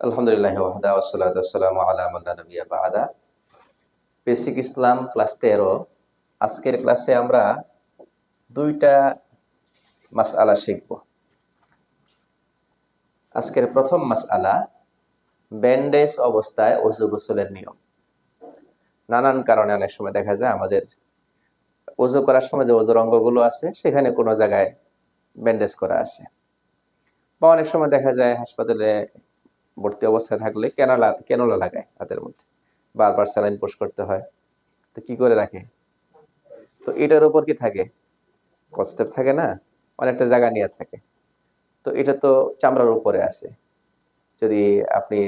আলহামদুলিল্লাহ আলা নাবিয়্যা বা'দা। বেসিক ইসলাম ক্লাস তেরো। আজকের ক্লাসে আমরা দুইটা মাসআলা শিখব। আজকের প্রথম মাসআলা ব্যান্ডেজ অবস্থায় অজু গোসলের নিয়ম। নানান কারণে অনেক সময় দেখা যায় আমাদের ওজু করার সময় যে অজুর অঙ্গগুলো আছে, সেখানে কোনো জায়গায় ব্যান্ডেজ করা আছে। বা অনেক সময় দেখা যায় হাসপাতালে ভর্তি অবস্থায় থাকলে কেনলা কেনলা লাগায় হাতের মধ্যে? বারবার স্যালাইন পোষ করতে হয়। তো কি করে রাখে? তো এটার উপর কি থাকে? কস্টেপ থাকে না? অনেকটা জায়গা নিয়ে থাকে। তো এটা তো চামড়ার উপরে আছে যদি আপনি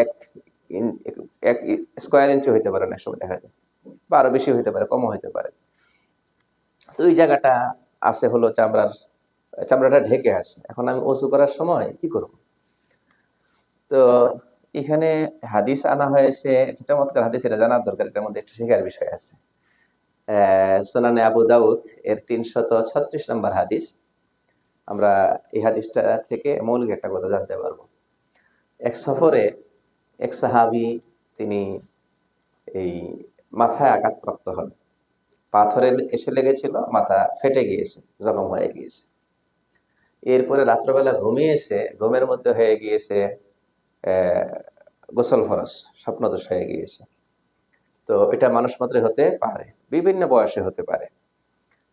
এক এক স্কোয়ার ইঞ্চি হইতে পারে অনেক সময় দেখা যায়। বা আরও বেশি হইতে পারে, কমও হইতে পারে। তো ওই জায়গাটা আছে হলো চামড়ার, চামড়াটা ঢেকে আছে এখন আমি উঁচু করার সময় কি করব? তো এখানে হাদিস আনা হয়েছে চমৎকার হাদিস, এটা জানার দরকার, এটার মধ্যে একটু শেখার বিষয় আছে। সুনানে আবু দাউদ, এর তিনশত ছত্রিশ নম্বর হাদিস। আমরা এই হাদিসটা থেকে মৌলিক একটা কথা জানতে পারব। এক সফরে এক সাহাবি, তিনি এই মাথায় আঘাতপ্রাপ্ত হন। পাথরে এসে লেগেছিল, মাথা ফেটে গিয়েছে, জখম হয়ে গিয়েছে। এরপরে রাত্রবেলা ঘুমিয়েছে, ঘুমের মধ্যে হয়ে গিয়েছে গোসল ফরস স্বপ্নদোষ হয়ে গিয়েছে। তো এটা মানুষ মাত্রই হতে পারে, বিভিন্ন বয়সে হতে পারে।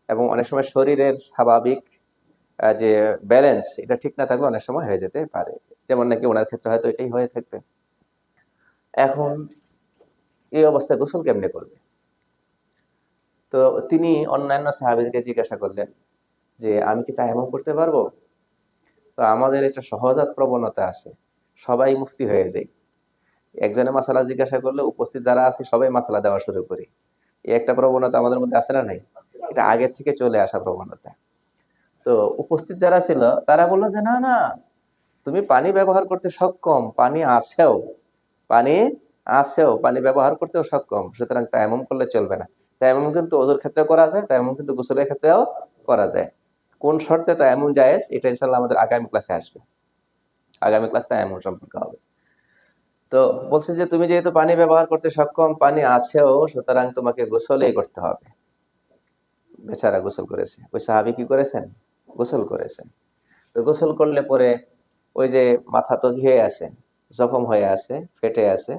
এবং অনেক সময় শরীরের স্বাভাবিক যে ব্যালেন্স এটা ঠিক না থাকলে অনেক সময় হয়ে যেতে পারে। যেমন নাকি ওনার ক্ষেত্রে হয়তো এটাই হয়ে থাকবে। এখন এই অবস্থায় গোসল কেমনে করবে? তো তিনি অন্যান্য সাহাবিদেরকে জিজ্ঞাসা করলেন যে, আমি কি তায়াম্মুম করতে পারব? তো আমাদের একটা সহজাত প্রবণতা আছে। সবাই মুফতি হয়ে যায়। একজনে মাসালা জিজ্ঞাসা করলে উপস্থিত যারা আছে সবাই মাসালা দেওয়া শুরু করি। এই একটা প্রবণতা আমাদের মধ্যে আছে না নাই? এটা আগের থেকে চলে আসা প্রবণতা। তো উপস্থিত যারা ছিল, তারা বলল যে, না না, তুমি পানি ব্যবহার করতে সক্ষম, পানি আছেও পানি আছেও, পানি ব্যবহার করতেও সক্ষম, সুতরাং তায়াম্মুম করলে চলবে না। তায়াম্মুম কিন্তু ওজোর ক্ষেত্রে করা যায়, তায়াম্মুম কিন্তু গোসলের ক্ষেত্রেও করা যায়। কোন শর্তে তায়াম্মুম জায়েজ, এটা ইনশাল্লাহ আমাদের আগামী ক্লাসে আসবে। আগামী ক্লাস এমন সম্পর্কে হবে। তো বলছে যে, তুমি যেহেতু পানি ব্যবহার করতে সক্ষম, পানি আছেও, সুতরাং তোমাকে গোসলেই করতে হবে। বেচারা গোসল করেছে। ওই সাহাবি কি করেছেন? গোসল করেছেন। তো গোসল করলে পরে ওই যে মাথা তো ধুয়ে আছে, জখম হয়ে আছে, ফেটে আছে,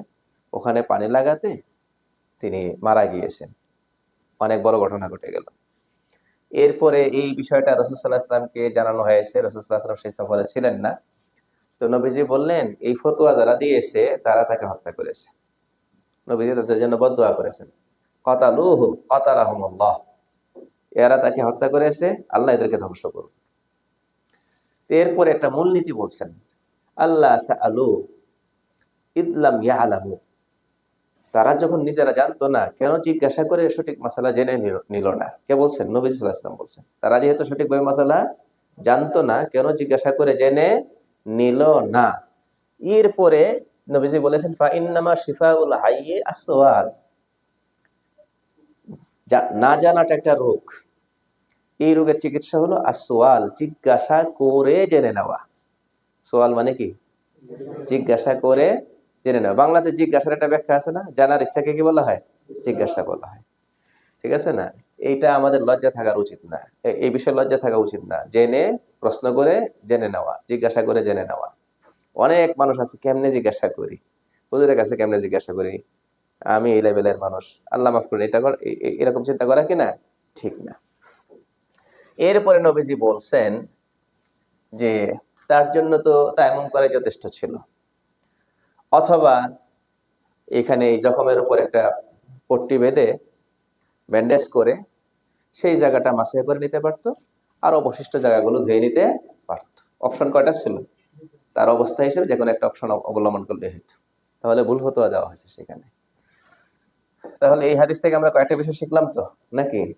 ওখানে পানি লাগাতে তিনি মারা গিয়েছেন। অনেক বড় ঘটনা ঘটে গেল। এরপরে এই বিষয়টা রসুল্লাহ ইসলামকে জানানো হয়েছে। রসুল্লাহ আসলাম সেই সফরে ছিলেন না। তো নবীজি বললেন, এই ফতোয়া যারা দিয়েছে, তারা তাকে হত্যা করেছে। নবীজি তাদের জন্য বদোয়া করেছেন। কতালুহু, কতালাহুমুল্লাহ। এরা তাকে হত্যা করেছে, আল্লাহ এদেরকে ধ্বংস করুন এরপরে একটা মূলনীতি বলছেন আল্লাহ আলু ইদলাম ইয়ালামু। তারা যখন নিজেরা জানতো না, কেন জিজ্ঞাসা করে সঠিক মশালা জেনে নিল- নিল না? কে বলছেন? নবী সাল্লাহ ইসলাম বলছেন। তারা যেহেতু সঠিকভাবে মশালা জানতো না, কেন জিজ্ঞাসা করে জেনে নিল না। এরপরে নবীজি বলেছেন ফা ইন্নামা শিফাউল হাইয়ে আসওয়াল। যা- না জানাটা একটা রোগ। এই রোগের চিকিৎসা হলো আসওয়াল, জিজ্ঞাসা করে জেনে নেওয়া। সোয়াল মানে কি? জিজ্ঞাসা করে জেনে নেওয়া। বাংলাতে জিজ্ঞাসার একটা ব্যাখ্যা আছে না? জানার ইচ্ছাকে কি বলা হয়? জিজ্ঞাসা বলা হয়। ঠিক আছে না? এইটা আমাদের লজ্জা থাকার উচিত না। এই বিষয়ে লজ্জা থাকা উচিত না। জেনে প্রশ্ন করে জেনে নেওয়া, জিজ্ঞাসা করে জেনে নেওয়া। অনেক মানুষ আছে, কেমনে জিজ্ঞাসা করি? হুজুরের কাছে কেমনে জিজ্ঞাসা করি? আমি এই লেভেলের মানুষ। আল্লাহ মাফ করে এটা এরকম চিন্তা করা কি না? ঠিক না। এরপরে নবীজি বলছেন যে, তার জন্য তো তায়াম্মুম করা যথেষ্ট ছিল। অথবা এখানে এই জখমের উপর একটা পট্টি বেঁধে ব্যান্ডেজ করে সেই জায়গাটা মাসায় করে নিতে পারতো। আর অবশিষ্ট জায়গাগুলো ধুয়ে নিতে পারতো। অপশন কয়টা ছিল? তার অবস্থা হিসেবে যে কোনো একটা অপশন অবলম্বন করলে হতো তাহলে ভুল হতো দেওয়া হয়েছে সেখানে। তাহলে এই হাদিস থেকে আমরা কয়েকটা বিষয় শিখলাম তো, নাকি?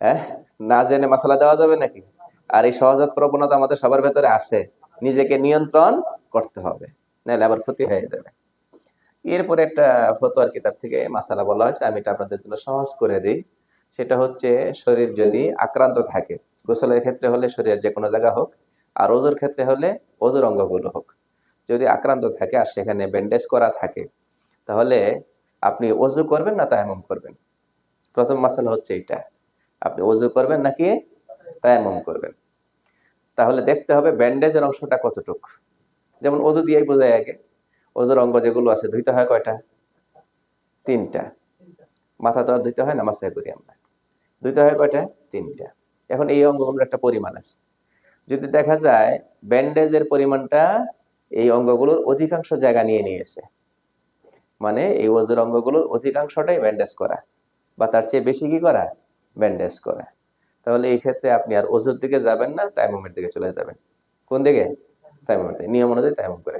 হ্যাঁ? না জেনে মশলা দেওয়া যাবে নাকি? আর এই সহজাত প্রবণতা আমাদের সবার ভেতরে আছে। নিজেকে নিয়ন্ত্রণ করতে হবে, নাহলে আবার ক্ষতি হয়ে যাবে। এরপরে একটা ফতোয়ার কিতাব থেকে মাসালা বলা হয়েছে। আমি এটা আপনাদের জন্য সহজ করে দিই। সেটা হচ্ছে শরীর যদি আক্রান্ত থাকে গোসলের ক্ষেত্রে হলে শরীরের যে কোনো জায়গা হোক, আর ওজোর ক্ষেত্রে হলে ওজোর অঙ্গগুলো হোক। যদি আক্রান্ত থাকে আর সেখানে ব্যান্ডেজ করা থাকে, তাহলে আপনি অজু করবেন না তায়াম্মুম করবেন? প্রথম মাসালা হচ্ছে এটা আপনি অজু করবেন নাকি তায়াম্মুম করবেন? তাহলে দেখতে হবে ব্যান্ডেজের অংশটা কতটুকু। যেমন অজু দিয়েই বোঝায় আগে অজুর অঙ্গ যেগুলো আছে ধুইতে হয় কয়টা? তিনটা। মাথা তো আর ধুইতে হয় না, মাসায় করি আমরা। ধুইতে হয় কয়টা? তিনটা। এখন এই অঙ্গগুলোর একটা পরিমাণ আছে। যদি দেখা যায়, ব্যান্ডেজের পরিমাণটা এই অঙ্গগুলোর অধিকাংশ জায়গা নিয়ে নিয়েছে। মানে এই ওজুর অঙ্গগুলোর অধিকাংশটাই ব্যান্ডেজ করা। বা তার চেয়ে বেশি কি করা? ব্যান্ডেজ করা। তাহলে এই ক্ষেত্রে আপনি আর ওজুর দিকে যাবেন না তাইমুমের দিকে চলে যাবেন। কোন দিকে? তাইমুমের দিকে। নিয়ম অনুযায়ী তাইমুম করে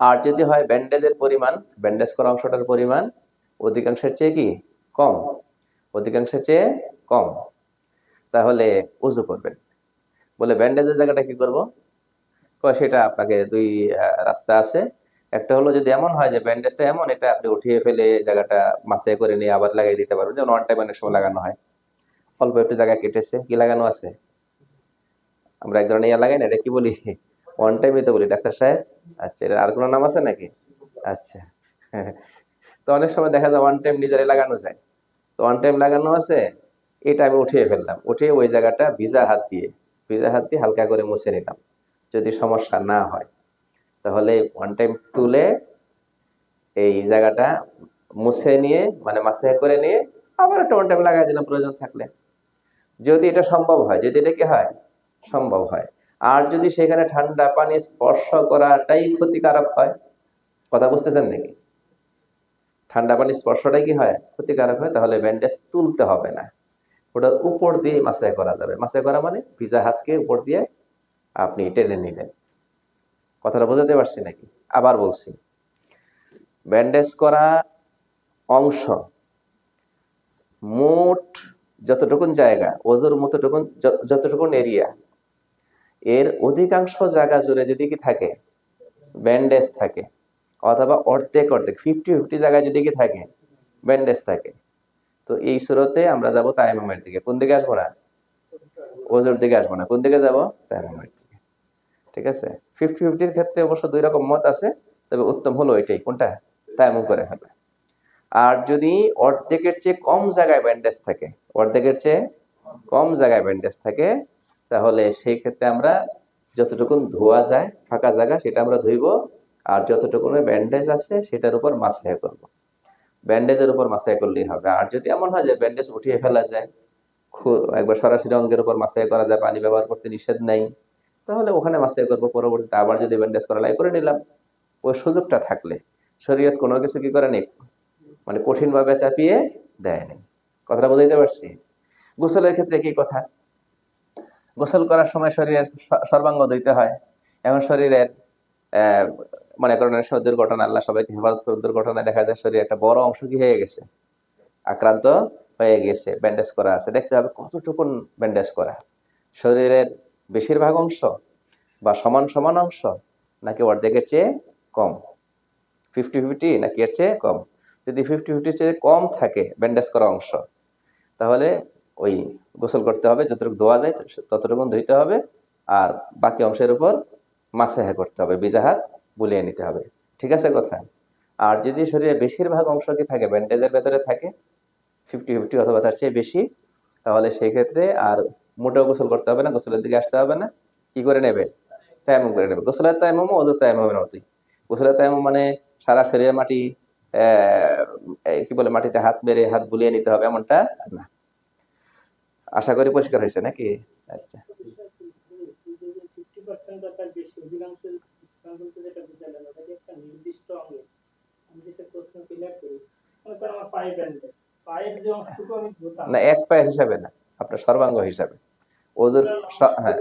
আর যদি হয় ব্যান্ডেজের পরিমাণ, ব্যান্ডেজ করা অংশটার পরিমাণ, অধিকাংশের চেয়ে কি? কম। অধিকাংশের চেয়ে কম। তাহলে উজু করবেন। বলে ব্যান্ডেজের জায়গাটা কি করব? কয়, সেটা আপনাকে দুই রাস্তা আছে। একটা হলো যদি এমন হয় যে ব্যান্ডেজটা এমন, এটা আপনি উঠিয়ে ফেলে জায়গাটা মাসে করে নিয়ে আবার লাগিয়ে দিতে পারবেন। যেমন ওয়ান টাইম অনেক সময় লাগানো হয়। অল্প একটু জায়গা কেটেছে, কি লাগানো আছে? আমরা এক ধরনের ইয়া লাগাই না, এটা কি বলি? ওয়ান টাইমই তো বলি, ডাক্তার সাহেব। আচ্ছা এটা আর কোনো নাম আছে নাকি? আচ্ছা। তো অনেক সময় দেখা যায় ওয়ান টাইম নিজেরাই লাগানো যায়। তো ওয়ান টাইম লাগানো আছে এটা আমি উঠিয়ে ফেললাম। উঠিয়ে ওই জায়গাটা ভিজা হাত দিয়ে ভিজা হাত দিয়ে হালকা করে মুছে নিলাম। যদি সমস্যা না হয়, তাহলে ওয়ান টাইম তুলে এই জায়গাটা মুছে নিয়ে মানে মাসে করে নিয়ে আবার একটা ওয়ান টাইম লাগাই দিলাম প্রয়োজন থাকলে। যদি এটা সম্ভব হয়, যদি এটা কি হয়? সম্ভব হয়। আর যদি সেখানে ঠান্ডা পানি স্পর্শ করাটাই ক্ষতিকারক হয়, কথা বুঝতেছেন নাকি? ঠান্ডা পানি স্পর্শটাই কি হয়? ক্ষতিকারক হয়, তাহলে ব্যান্ডেজ তুলতে হবে না। ওটার উপর দিয়ে মাসায় করা যাবে। মাসায় করা মানে ভিজা হাতকে উপর দিয়ে আপনি টেনে নিলেন। কথাটা বোঝাতে পারছি নাকি? আবার বলছি। ব্যান্ডেজ করা অংশ মোট যতটুকুন জায়গা ওজোর মতটুকুন যতটুকুন এরিয়া এর অধিকাংশ জায়গা জুড়ে যদি কি থাকে, ব্যান্ডেজ থাকে, অথবা অর্ধেক অর্ধেক ফিফটি ফিফটি জায়গায় যদি কি থাকে, ব্যান্ডেজ থাকে। তো এই সুরতে আমরা যাব তাইমামের দিকে। কোন দিকে আসব না? ওজোর দিকে আসব না। কোন দিকে যাব? তাইমামের দিকে। ঠিক আছে? ফিফটি ফিফটির ক্ষেত্রে অবশ্য দুই রকম মত আছে, তবে উত্তম হলো এটাই। কোনটা? তাইমুম করে ফেলবে আর যদি অর্ধেকের চেয়ে কম জায়গায় ব্যান্ডেজ থাকে, অর্ধেকের চেয়ে কম জায়গায় ব্যান্ডেজ থাকে, তাহলে সেই ক্ষেত্রে আমরা যতটুকু ধোয়া যায়, ফাঁকা জায়গা, সেটা আমরা ধুইব। আর যতটুকুন ব্যান্ডেজ আছে, সেটার উপর মাসায় করব। ব্যান্ডেজের উপর মাসায় করলেই হবে। আর যদি এমন হয় যে ব্যান্ডেজ উঠিয়ে ফেলা যায় একবার সরাসরি অঙ্গের উপর মাসায় করা যায়, পানি ব্যবহার করতে নিষেধ নেই, তাহলে ওখানে মাসায় করব, পরবর্তীতে আবার যদি ব্যান্ডেজ করা লাগে করে নিলাম। ওই সুযোগটা থাকলে। শরীয়ত কোনো কিছু কি করে নেই? মানে কঠিনভাবে চাপিয়ে দেয়নি কথাটা বুঝাইতে পারছি? গোসলের ক্ষেত্রে কি কথা? গোসল করার সময় শরীরের সর্বাঙ্গ ধুইতে হয়। এখন শরীরের মনে করেন সময় দুর্ঘটনা, আল্লাহ সবাইকে হেফাজত করুন দুর্ঘটনায় দেখা যায় শরীরে একটা বড় অংশ কি হয়ে গেছে? আক্রান্ত হয়ে গেছে ব্যান্ডেজ করা আছে। দেখতে হবে কতটুকুন ব্যান্ডেজ করা। শরীরের বেশিরভাগ অংশ বা সমান সমান অংশ নাকি অর্ধেকের চেয়ে কম? ফিফটি ফিফটি নাকি এর চেয়ে কম? যদি ফিফটি ফিফটির চেয়ে কম থাকে ব্যান্ডেজ করা অংশ, তাহলে ওই গোসল করতে হবে, যতটুকু ধোয়া যায় ততটুকু ধুইতে হবে। আর বাকি অংশের উপর মাসাহা করতে হবে ভিজা হাত বুলিয়ে নিতে হবে। ঠিক আছে কথা? আর যদি শরীরে বেশিরভাগ অংশ কি থাকে, ব্যান্ডেজের ভেতরে থাকে ফিফটি ফিফটি অথবা তার চেয়ে বেশি, তাহলে সেই ক্ষেত্রে আর মোটেও গোসল করতে হবে না, গোসলের দিকে আসতে হবে না। কি করে নেবে? তায়ামুম করে নেবে। গোসলের তায়ামুম ওদের তায়ামুমের মতোই। গোসলের তায়ামুম মানে সারা শরীরে মাটি কি বলে, মাটিতে হাত মেরে হাত বুলিয়ে নিতে হবে, এমনটা না। আশা করি পরিষ্কার হয়েছে নাকি? আচ্ছা। পার্সেন্ট বা তার বেশি অধিকাংশ বলতে যেটা বুঝালেন একটা নির্দিষ্ট অঙ্গ আমি যেটা প্রশ্ন ক্লিয়ার করি মনে করেন আমার পায়ে ব্যান্ডেজ পায়ের যে অংশটুকু আমি ধুতাম না এক পায়ের হিসাবে না আপনার সর্বাঙ্গ হিসাবে। ওজোর হ্যাঁ।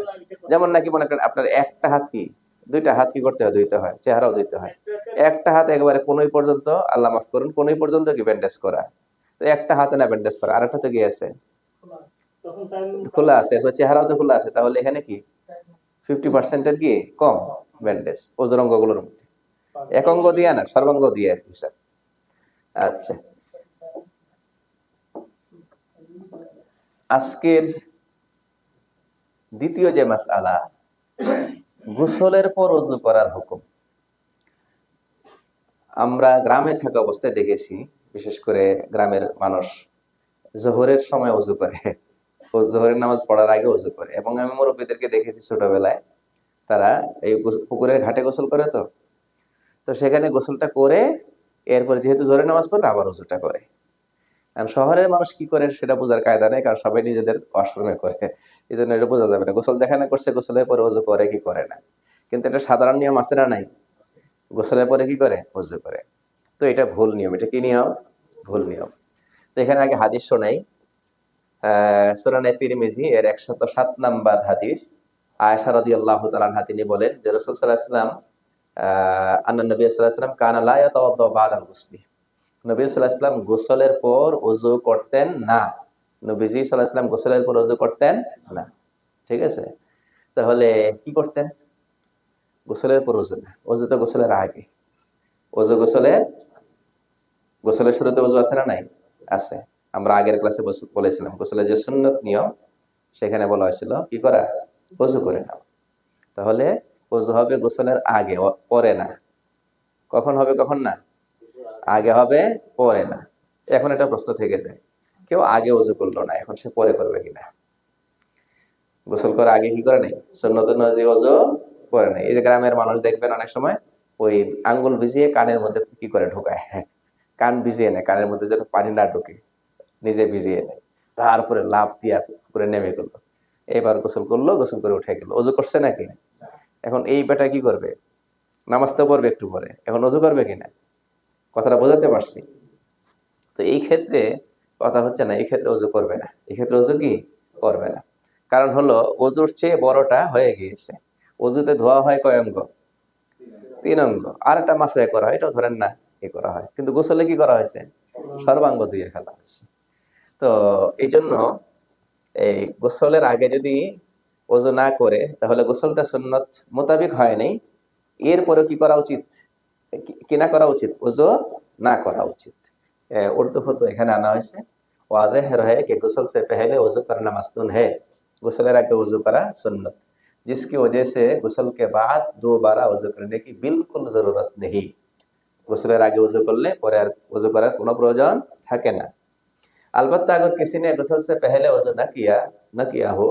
যেমন নাকি মনে করেন আপনার একটা হাত কি দুইটা হাত কি করতে হয় ধুইতে হয় চেহারাও ধুইতে হয়। একটা হাত একেবারে কোনোই পর্যন্ত আল্লাহ মাফ করুন কোনোই পর্যন্ত কি ব্যান্ডেজ করা। তো একটা হাতে না ব্যান্ডেজ করা আরেকটা তো কি আছে। খোলা। আছে চেহারাও তো খোলা আছে তাহলে এখানে কি? ফিফটি পার্সেন্টের কি? কম ব্যান্ডেজ অঙ্গগুলোর মধ্যে। দিয়ে না, সর্বাঙ্গ দিয়ে আর কি হিসাব আচ্ছা। আজকের দ্বিতীয় যে মাস আলা গোসলের পর অজু করার হুকুম। আমরা গ্রামে থাকা অবস্থায় দেখেছি, বিশেষ করে গ্রামের মানুষ, জোহরের সময় অজু করে। জোহরের নামাজ পড়ার আগে অজু করে। এবং আমি মুরব্বীদেরকে দেখেছি ছোটবেলায়, তারা এই পুকুরের ঘাটে গোসল করে তো? তো সেখানে গোসলটা করে এরপরে যেহেতু জোহরের নামাজ পড়ে, আবার অজুটা করে। কারণ শহরের মানুষ কি করে সেটা বোঝার কায়দা নেই, কারণ সবাই নিজেদের ওয়াশরুমে করে। এই জন্য এটা বোঝা যাবে না। গোসল যেখানে করছে, গোসলের পরে অজু করে কি করে না? কিন্তু এটা সাধারণ নিয়ম আছে না নাই? গোসলের পরে কি করে? অজু করে। তো এটা ভুল নিয়ম। এটা কি নিয়ম? ভুল নিয়ম। তো এখানে আগে হাদিস শোনাই। সুরানে তিরমিজি এর একশত সাত নাম্বার হাদিস। আয়েশা রাদিয়াল্লাহু তাআলা আনহা তিনি বলেন যে রাসূল ওয়াসাল্লাম, আহ, আন্না নবী সাল্লাল্লাহু আলাইহি ওয়াসাল্লাম কানা লা ইয়াতাওয়াদ্দা গুসলি। নবী সাল্লাল্লাহু আলাইহি ওয়াসাল্লাম গোসলের পর ওযু করতেন না। নবীজি সাল্লাল্লাহু আলাইহি ওয়াসাল্লাম গোসলের পর ওযু করতেন না। ঠিক আছে? তাহলে কি করতেন? গোসলের পর ওযু না। ওযু তো গোসলের আগে। ওযু গোসলের গোসলের শুরুতে ওযু আছে না নাই? আছে। আমরা আগের ক্লাসে বলেছিলাম গোসলের যে সুন্নত নিয়ম, সেখানে বলা হয়েছিল, কি করা? ওযু করে নাও। তাহলে ওযু হবে গোসলের আগে পরে না। কখন হবে, কখন না? আগে হবে, পরে না। এখন এটা প্রশ্ন থেকে যায়, কেউ আগে ওযু করল না, এখন সে পরে করবে কিনা? গোসল করার আগে কি করে নেই? সুন্নত নজি ওযু করে নেই। এই যে গ্রামের মানুষ দেখবেন অনেক সময়, ওই আঙ্গুল ভিজিয়ে কানের মধ্যে কি করে ঢোকায়? কান ভিজিয়ে নেয়, কানের মধ্যে যেন পানি না ঢোকে। নিজে ভিজিয়ে নেয়। তারপরে লাভ দিয়া করে নেমে গেল। এবার গোসল করল, গোসল করে উঠে গেল। অজু করছে নাকি? এখন এই বেটা কি করবে? নামাজ তো পড়বে একটু পরে। এখন অজু করবে কিনা? কথাটা বোঝাতে পারছি। তো এই ক্ষেত্রে কথা হচ্ছে না, এই ক্ষেত্রে অজু করবে না। এই ক্ষেত্রে অজু কি? করবে না। কারণ হলো অজুর চেয়ে বড়টা হয়ে গিয়েছে। অজুতে ধোয়া হয় কয় অঙ্গ? তিন অঙ্গ। আর একটা মাসে করা হয়, এটাও ধরেন না, এ করা হয়। কিন্তু গোসলে কি করা হয়েছে? সর্বাঙ্গ ধুয়ে ফেলা হয়েছে। তো এই জন্য এই গোসলের আগে যদি ওজু না করে তাহলে গোসলটা সুন্নত মোতাবেক হয়নি এরপরেও কি করা উচিত কি- কি না করা উচিত ওজু না করা উচিত এ, উর্দু হতো এখানে আনা হয়েছে वाजह रहे कि गुसल से पहले वजू करना मस्तून है गुसलेर आगे वजू करा सुन्नत जिसकी वजह से गुसल के बाद दोबारा वजू करने की बिल्कुल जरूरत नहीं গোসলের আগে वजू করলে পরে আর वजू করার কোনো প্রয়োজন থাকে না अलबत्ता अगर किसी ने गुसल से पहले वजू न किया न किया हो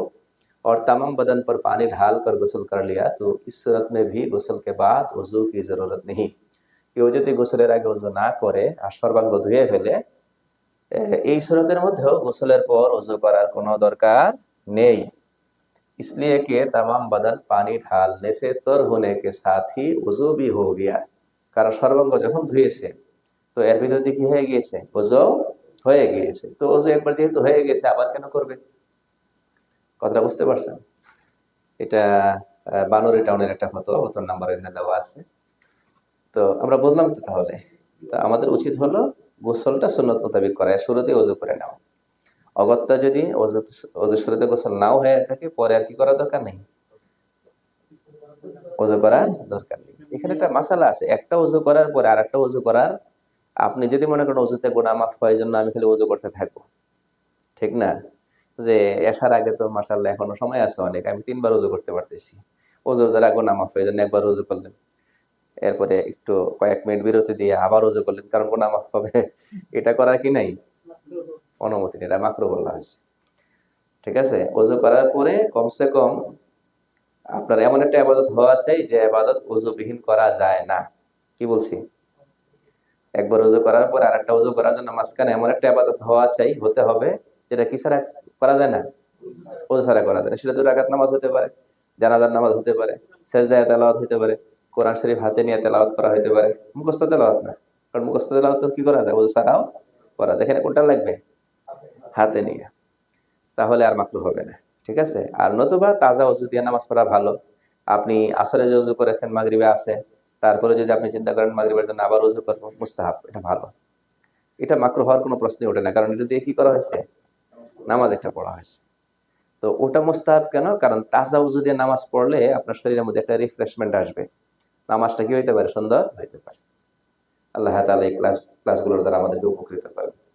और तमाम बदन पर पानी ढाल कर गुसल कर लिया तो इस सूरत में भी गुसल के बाद वजू की जरूरत नहीं কেউ যদি গোসলের আগে ওজু না করে আর সর্বাঙ্গ ধুয়ে ফেলে এ, এই সুরতের মধ্যেও গোসলের পর ওজু করার কোনো দরকার নেই इसलिए कि तमाम बदन पानी ढालने से तर होने के साथ ही वजू भी हो गया কারণ সর্বাঙ্গ যখন ধুয়েছে তো এর ভিতর দিয়ে কি হয়ে গিয়েছে ওজু হয়ে গিয়েছে। তো ওজু একবার যেহেতু হয়ে গেছে, আবার কেন করবে? কথাটা বুঝতে পারছেন? এটা বানুরি টাউনের একটা ফটো ফটোর নাম্বার এখানে দেওয়া আছে। তো আমরা বুঝলাম তো তাহলে। তো আমাদের উচিত হলো গোসলটা সুন্নত মোতাবিক করা শুরুতে ওজু করে নেওয়া। অগত্যা যদি ওজু ওজু শুরুতে গোসল নাও হয়ে থাকে, পরে আর কি করার দরকার নেই? ওজু করার দরকার নেই। এখানে একটা মাসালা আছে, একটা ওজু করার পরে আর একটা ওজু করার আপনি যদি মনে করেন ওজুতে গোনা মাফ হয় জন্য আমি খালি ওজু করতে থাকব। ঠিক না? যে এসার আগে তো মাসাল্লাহ এখনও সময় আছে অনেক, আমি তিনবার ওজু করতে পারতেছি। ওজু দ্বারা গোনা মাফ হয় জন্য একবার ওজু করলেন। এরপরে একটু কয়েক মিনিট বিরতি দিয়ে আবার ওজু করলেন, কারণ গোনা মাফ হবে। এটা করা কি নাই? অনুমতি নেই, এটা মাকরু বলা হয়েছে। ঠিক আছে? ওজু করার পরে কমসে কম আপনার এমন একটা আবাদত হওয়া চাই যে আবাদত ওজুবিহীন করা যায় না। কি বলছি? একবার ওজু করার পর আর একটা ওজু করার জন্য মাঝখানে এমন একটা আবাদত হওয়া চাই, হতে হবে, যেটা কি ছাড়া করা যায় না? ওজু ছাড়া করা যায় না। সেটা দু রাকাত নামাজ হতে পারে, জানাজার নামাজ হতে পারে, সেজদায় তেলাওয়াত হতে পারে, কোরআন শরীফ হাতে নিয়ে তেলাওয়াত করা হতে পারে। মুখস্থ তেলাওয়াত না। কারণ মুখস্থ তেলাওয়াত তো কি করা যায়? ওজু ছাড়াও করা যায়। এখানে কোনটা লাগবে? হাতে নিয়ে। তাহলে আর মাকরু হবে না। ঠিক আছে? আর নতুবা তাজা ওজু দিয়ে নামাজ পড়া ভালো। আপনি আসরে যে ওজু করেছেন, মাগরিবে আছে তারপরে যদি আপনি চিন্তা করেন মাগরিবের জন্য আবার উজু করব, মুস্তাহাব, এটা ভালো। এটা মাকরু হওয়ার কোনো প্রশ্নই ওঠে না, কারণ এটা দিয়ে কি করা হয়েছে? নামাজ একটা পড়া হয়েছে। তো ওটা মুস্তাহাব কেন? কারণ তাজা উজু দিয়ে নামাজ পড়লে আপনার শরীরের মধ্যে একটা রিফ্রেশমেন্ট আসবে। নামাজটা কি হইতে পারে? সুন্দর হইতে পারে। আল্লাহ তালা এই ক্লাস ক্লাসগুলোর দ্বারা আমাদেরকে উপকৃত করবে